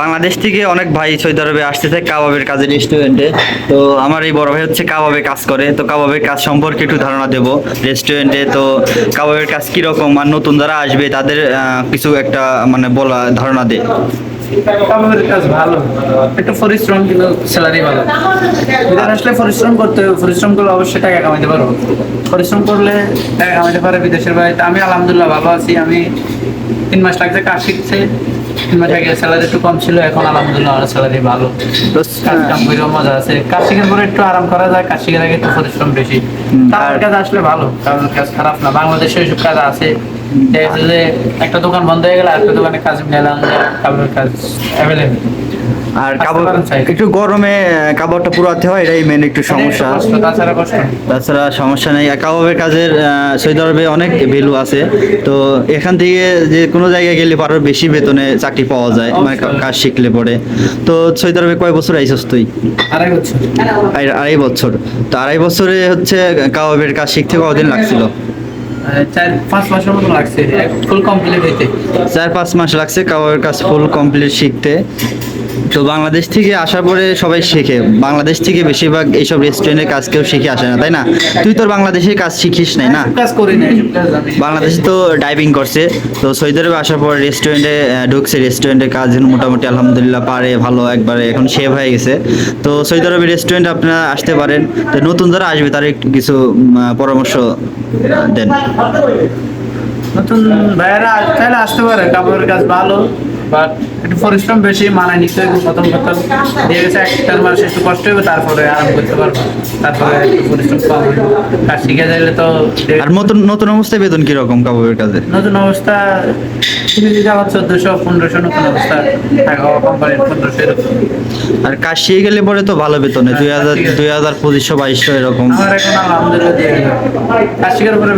বাংলাদেশ থেকে অনেক ভাই সৌদি আরবে আসতেছে কাবাবের কাজে রেস্টুরেন্টে তো আমার এই বড় ভাই হচ্ছে কাবাবে কাজ করে। তো কাবাবের কাজ সম্পর্কে একটু ধারণা দেব রেস্টুরেন্টে তো কাবাবের কাজ কীরকম আর নতুন যারা আসবে তাদের কিছু একটা মানে বলা, ধারণা দে। কাবাবের কাজ ভালো। একটু পরিশ্রম কিন্তু স্যালারি ভালো। বিদেশ আসলে পরিশ্রম করতে হবে। পরিশ্রম করলে অবশ্যই টাকা কামাইতে পারব পরিশ্রম করলে টাকা কামাইতে পারে বিদেশের বাড়িতে আমি আলহামদুলিল্লাহ ভালো আছি। আমি তিন মাস লাগছে কাজ শিখছে মাস আগে স্যালারি একটু কম ছিল এখন আলহামদুলিল্লাহ আমার স্যালারি ভালো। কাজ কাম করে মজা আছে। কাজ শিখার পরে একটু আরাম করা যায় কাজ শিখার আগে একটু পরিশ্রম বেশি। তার কাজ আসলে ভালো কারণ কাজ খারাপ না। বাংলাদেশে ওইসব কাজ আছে। যে একটা দোকান বন্ধ হয়ে গেলে আরেকটা দোকানে কাজ মেলাম কাজ অ্যাভেলেবেল আর চাইলে। একটু গরমে কাবাবটা পুরাতে হয় এটাই মেন একটু সমস্যা। তাছাড়া সমস্যা নেই। কাবাবের কাজের সৌদি আরবে অনেক ভ্যালু আছে। তো এখান থেকে যে কোনো জায়গায় গেলে পারো বেশি বেতনে চাকরি পাওয়া যায় মানে কাজ শিখলে পরে। তো সৌদি আরবে কয় বছর আইসস তুই? আড়াই বছর। আড়াই- বছর। তো আড়াই বছরে হচ্ছে কাবাবের কাজ শিখতে কতদিন লাগছিল? চার পাঁচ মাসের লাগছে। ফুল কমপ্লিট হইতে। চার পাঁচ মাস লাগছে কাবাবের কাজ ফুল কমপ্লিট শিখতে। তো বাংলাদেশ থেকে আসার পরে সবাই শেখে। বাংলাদেশ থেকে বেশিরভাগ এইসব রেস্টুরেন্টের কাজ কেউ শিখে আসে না তাই না? তুই তোর বাংলাদেশের কাজ শিখিস নাই না? কাজ করি না এইসব কাজ আমি বাংলাদেশে তো ডাইভিং করছে। তো সৌদি আরবে আসার পর রেস্টুরেন্টে ঢুকছে। রেস্টুরেন্টের কাজ মোটামুটি আলহামদুলিল্লাহ পারে ভালো একবারে এখন সেভ হয়ে গেছে। তো সৌদি আরবে রেস্টুরেন্ট আপনারা আসতে পারেন। তো নতুন যারা আসবে তারা একটু কিছু পরামর্শ দেন। নতুন ভাইয়েরা চাইলে আসতে পারে কাপড়ের কাজ ভালো। বাট একটু পরিশ্রম বেশি মানায় নিতে হবে প্রথম প্রথম দিয়ে গেছে এক দেড় মাস একটু কষ্ট হবে তারপরে আরাম করতে পারব। তারপরে একটু পরিশ্রম কম হবে। কাজ শিখে যাইলে তো আর নতুন নতুন অবস্থায় বেতন কীরকম কাবাবের কাজে নতুন অবস্থা তুমি যদি আমার চোদ্দশো পনেরোশো নতুন অবস্থা কোম্পানির পনেরোশো এরকম। আর কাজ শিখে গেলে পরে তো ভালো বেতনে দুই হাজার দুই হাজার পঁচিশশো বাইশশো এরকম। আমার এখন আলহামদুলিল্লাহ দিয়ে কাজ শিখার পরে